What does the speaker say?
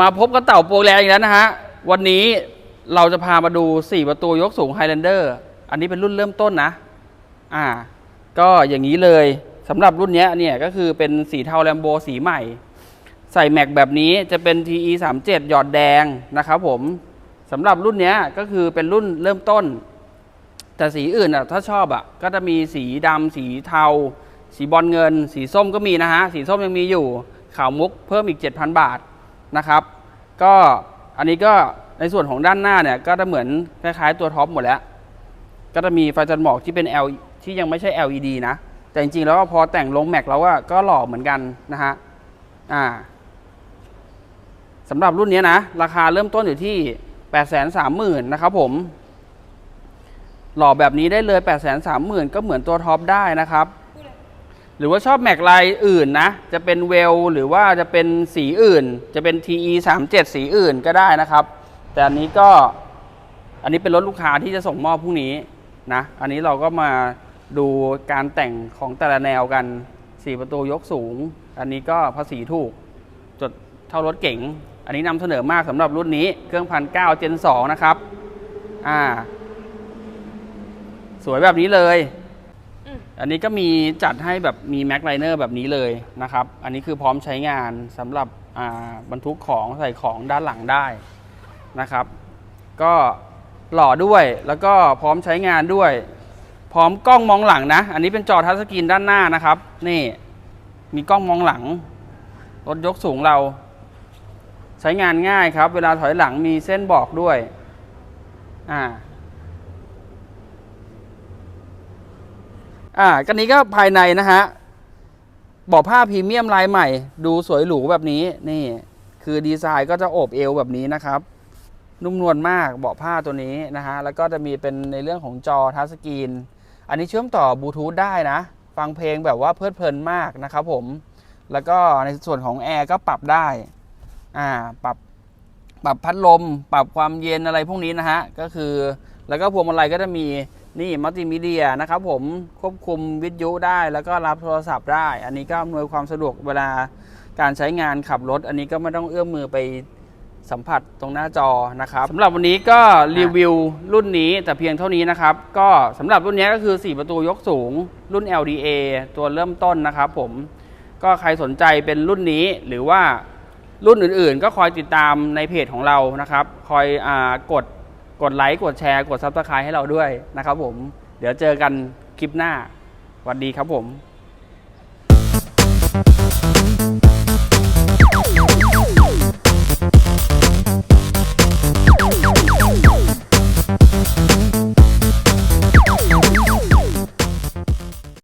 มาพบกับเต่าโปรแรงอีกแล้วนะฮะ วันนี้เราจะพามาดู 4 ประตูยกสูง Highlander อันนี้เป็นรุ่นเริ่มต้นนะ อ่า ก็อย่างนี้เลยสำหรับรุ่นเนี้ยเนี่ยก็คือเป็นสีเทาแลมโบสีใหม่ ใส่แม็กแบบนี้จะเป็น TE 3 7หยอดแดงนะครับผมสำหรับรุ่นเนี้ยก็คือเป็นรุ่นเริ่มต้น แต่สีอื่นอะถ้าชอบอะก็จะมีสีดำสีเทา สีบอลเงิน สีส้มก็มีนะฮะ สีส้มยังมีอยู่ขาวมุกเพิ่มอีก 7,000 บาท นะครับ ก็อันนี้ก็ในส่วนของด้านหน้าเนี่ยก็จะเหมือนคล้ายๆตัวท็อปหมดแล้ว ก็จะมีไฟจันหมอกที่เป็น L ที่ยังไม่ใช่ LED นะ แต่จริงๆแล้วพอแต่งลงแม็กแล้วว่าก็หล่อเหมือนกันนะฮะอ่าสำหรับรุ่นนี้นะ ราคาเริ่มต้นอยู่ที่ 8 3 0 0 0 0นะครับผม หล่อแบบนี้ได้เลย 8 3 0 0 0 0ก็เหมือนตัวท็อปได้นะครับ หรือว่าชอบแม็กลายอื่นนะ จะเป็นเวลหรือว่าจะเป็นสีอื่น จะเป็น TE 3 7สีอื่นก็ได้นะครับ แต่อันนี้ก็อันนี้เป็นรถลูกค้าที่จะส่งมอบพรุ่งนี้นะ อันนี้เราก็มาดูการแต่งของแต่ละแนวกัน 4 ประตูยกสูง อันนี้ก็ภาษีถูก จดเท่ารถเก๋ง อันนี้นำเสนอมากสำหรับรุ่นนี้ เครื่องพันเก้าเจนสองนะครับ อ่า สวยแบบนี้เลย อันนี้ก็มีจัดให้แบบมีแม็กไลเนอร์แบบนี้เลยนะครับ อันนี้คือพร้อมใช้งานสำหรับบรรทุกของใส่ของด้านหลังได้นะครับ ก็หล่อด้วยแล้วก็พร้อมใช้งานด้วย พร้อมกล้องมองหลังนะ อันนี้เป็นจอทัชสกรีนด้านหน้านะครับ นี่มีกล้องมองหลัง รถยกสูงเรา ใช้งานง่ายครับ เวลาถอยหลังมีเส้นบอกด้วย อ่า อ่ากันนี้ก็ภายในนะฮะเบอกผ้าพรีเมียมลายใหม่ ดูสวยหรูแบบนี้นี่ คือดีไซน์ก็จะโอบเอวแบบนี้นะครับ นุ่มนวลมากเบาะผ้าตัวนี้นะฮะแล้วก็จะมีเป็นในเรื่องของจอทัชสกรีน อันนี้เชื่อมต่อบลูทูธได้นะ ฟังเพลงแบบว่าเพลิดเพลินมากนะครับผมแล้วก็ในส่วนของแอร์ก็ปรับได้อ่าปรับปรับพัดลม ปรับความเย็นอะไรพวกนี้นะฮะก็คือแล้วก็พวงมาลัยก็จะมี นี่มัลติมีเดียนะครับผมควบคุมวิทยุได้แล้วก็รับโทรศัพท์ได้ อันนี้ก็อำนวยความสะดวกเวลาการใช้งานขับรถ อันนี้ก็ไม่ต้องเอื้อมมือไปสัมผัสตรงหน้าจอนะครับสำหรับวันนี้ก็รีวิวรุ่นนี้แต่เพียงเท่านี้นะครับ ก็สำหรับรุ่นนี้ก็คือ 4 ประตูยกสูง รุ่น LDA ตัวเริ่มต้นนะครับผมก็ใครสนใจเป็นรุ่นนี้หรือว่ารุ่นอื่นๆ ก็คอยติดตามในเพจของเรานะครับ คอยอกด กดไลค์กดแชร์ กดซับสไครต์ให้เราด้วยนะครับผม เดี๋ยวเจอกันคลิปหน้าสวัสดีครับผม